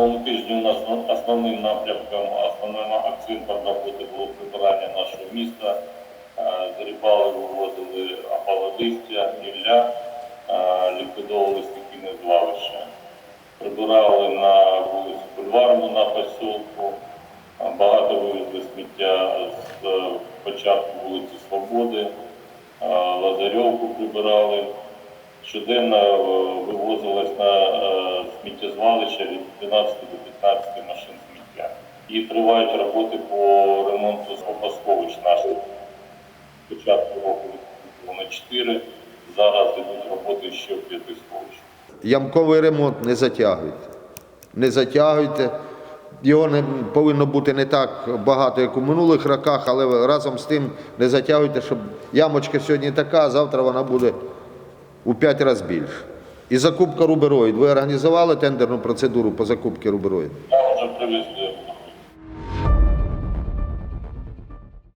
Сьогодні у нас основним напрямком, основним акцентом роботи було прибирання нашого міста. Е, Зарібали, вивозили опалолистя, гілля, е, ліквідовували стихійне звалище. Прибирали на вулиці Бульварну на посілку. Е, Багато вивезли сміття з початку вулиці Свободи, Лазарьовку прибирали. Щоденно е, сміттєзвалище від 12 до 15 машин сміття. І тривають роботи по ремонту сховищ наших. Спочатку року на 4, зараз йдуть роботи ще в 5 сховищ. Ямковий ремонт не затягуйте. Не затягуйте. Його не повинно бути не так багато, як у минулих роках, але разом з тим не затягуйте, щоб ямочка сьогодні така, а завтра вона буде у 5 разів більше. І закупка рубероїд. Ви організували тендерну процедуру по закупці рубероїд? Так, вже